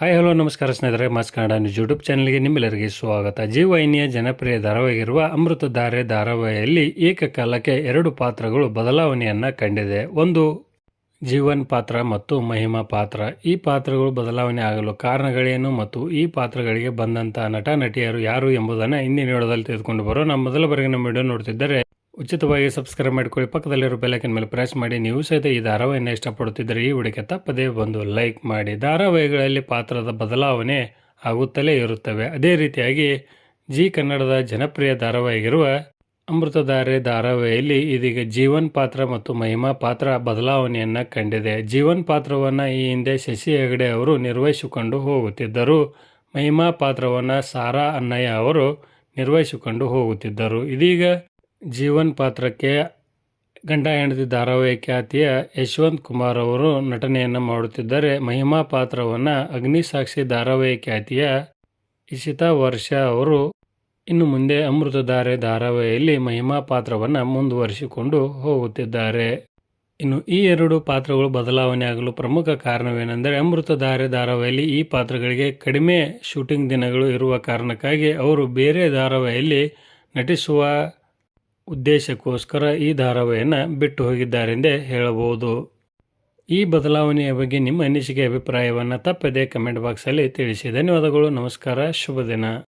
Hi hello ನಮಸ್ಕಾರ ಸ್ನೇಹಿತರೆ, mass Kannada news YouTube ಚಾನಲ್ಗೆ ನಿಮ್ಮೆಲ್ಲರಿಗೆ ಸ್ವಾಗತ. ಜಿ ವಾಹಿನಿಯ ಜನಪ್ರಿಯ ಧಾರಾವಾಹಿಗಿರುವ ಅಮೃತಧಾರೆ ಧಾರಾವಾಹಿಯಲ್ಲಿ ಏಕಕಾಲಕ್ಕೆ ಎರಡು ಪಾತ್ರಗಳು ಬದಲಾವಣೆಯನ್ನ ಕಂಡಿದೆ. ಒಂದು, ಜೀವನ್ ಪಾತ್ರ ಮತ್ತು ಮಹಿಮಾ ಪಾತ್ರ. ಈ ಪಾತ್ರಗಳು ಬದಲಾವಣೆ ಆಗಲು ಕಾರಣಗಳೇನು ಮತ್ತು ಈ ಪಾತ್ರಗಳಿಗೆ ಬಂದಂತಹ ನಟ, ನಟಿಯರು ಯಾರು ಎಂಬುದನ್ನು ಇಂದಿನ ವಿಡಿಯೋದಲ್ಲಿ ತೆಗೆದುಕೊಂಡು ಬರೋ ನಮ್ಮ ಮೊದಲ ಬಾರಿಗೆ ನಮ್ಮ ವಿಡಿಯೋ ನೋಡ್ತಿದ್ದರೆ ಉಚಿತವಾಗಿ ಸಬ್ಸ್ಕ್ರೈಬ್ ಮಾಡಿಕೊಳ್ಳಿ. ಪಕ್ಕದಲ್ಲಿರೋ ಬೆಲೈಕನ್ ಮೇಲೆ ಪ್ರೆಸ್ ಮಾಡಿ. ನೀವು ಸಹಿತ ಈ ಧಾರಾವಾಹಿಯನ್ನು ಇಷ್ಟಪಡುತ್ತಿದ್ದರೆ ಈ ವಿಡಿಯೋಕ್ಕೆ ತಪ್ಪದೇ ಬಂದು ಲೈಕ್ ಮಾಡಿ. ಧಾರಾವಾಹಿಗಳಲ್ಲಿ ಪಾತ್ರದ ಬದಲಾವಣೆ ಆಗುತ್ತಲೇ ಇರುತ್ತವೆ. ಅದೇ ರೀತಿಯಾಗಿ ಜಿ ಕನ್ನಡದ ಜನಪ್ರಿಯ ಧಾರಾವಾಹಿಗಿರುವ ಅಮೃತಧಾರೆ ಧಾರಾವಾಹಿಯಲ್ಲಿ ಇದೀಗ ಜೀವನ್ ಪಾತ್ರ ಮತ್ತು ಮಹಿಮಾ ಪಾತ್ರ ಬದಲಾವಣೆಯನ್ನು ಕಂಡಿದೆ. ಜೀವನ್ ಪಾತ್ರವನ್ನು ಈ ಹಿಂದೆ ಶಶಿ ಹೆಗಡೆ ಅವರು ನಿರ್ವಹಿಸಿಕೊಂಡು ಹೋಗುತ್ತಿದ್ದರು. ಮಹಿಮಾ ಪಾತ್ರವನ್ನು ಸಾರಾ ಅನ್ನಯ್ಯ ಅವರು ನಿರ್ವಹಿಸಿಕೊಂಡು ಹೋಗುತ್ತಿದ್ದರು. ಇದೀಗ ಜೀವನ್ ಪಾತ್ರಕ್ಕೆ ಗಂಡ ಹೆಂಡತಿ ಧಾರಾವಾಹಿ ಖ್ಯಾತಿಯ ಯಶವಂತ್ ಕುಮಾರ್ ಅವರು ನಟನೆಯನ್ನು ಮಾಡುತ್ತಿದ್ದರೆ. ಮಹಿಮಾ ಪಾತ್ರವನ್ನು ಅಗ್ನಿಸಾಕ್ಷಿ ಧಾರಾವಾಹಿ ಖ್ಯಾತಿಯ ಇಶಿತಾ ವರ್ಷ ಅವರು ಇನ್ನು ಮುಂದೆ ಅಮೃತಧಾರೆ ಧಾರಾವಾಹಿಯಲ್ಲಿ ಮಹಿಮಾ ಪಾತ್ರವನ್ನು ಮುಂದುವರಿಸಿಕೊಂಡು ಹೋಗುತ್ತಿದ್ದಾರೆ. ಇನ್ನು ಈ ಎರಡು ಪಾತ್ರಗಳು ಬದಲಾವಣೆ ಆಗಲು ಪ್ರಮುಖ ಕಾರಣವೇನೆಂದರೆ ಅಮೃತಧಾರೆ ಧಾರಾವಾಹಿಯಲ್ಲಿ ಈ ಪಾತ್ರಗಳಿಗೆ ಕಡಿಮೆ ಶೂಟಿಂಗ್ ದಿನಗಳು ಇರುವ ಕಾರಣಕ್ಕಾಗಿ ಅವರು ಬೇರೆ ಧಾರಾವಾಹಿಯಲ್ಲಿ ನಟಿಸುವ ಉದ್ದೇಶಕ್ಕೋಸ್ಕರ ಈ ಧಾರಾವಾಹಿಯನ್ನು ಬಿಟ್ಟು ಹೋಗಿದ್ದಾರೆಂದೇ ಹೇಳಬಹುದು. ಈ ಬದಲಾವಣೆಯ ಬಗ್ಗೆ ನಿಮ್ಮ ಅನಿಸಿಕೆ, ಅಭಿಪ್ರಾಯವನ್ನು ತಪ್ಪದೆ ಕಮೆಂಟ್ ಬಾಕ್ಸಲ್ಲಿ ತಿಳಿಸಿ. ಧನ್ಯವಾದಗಳು, ನಮಸ್ಕಾರ, ಶುಭ ದಿನ.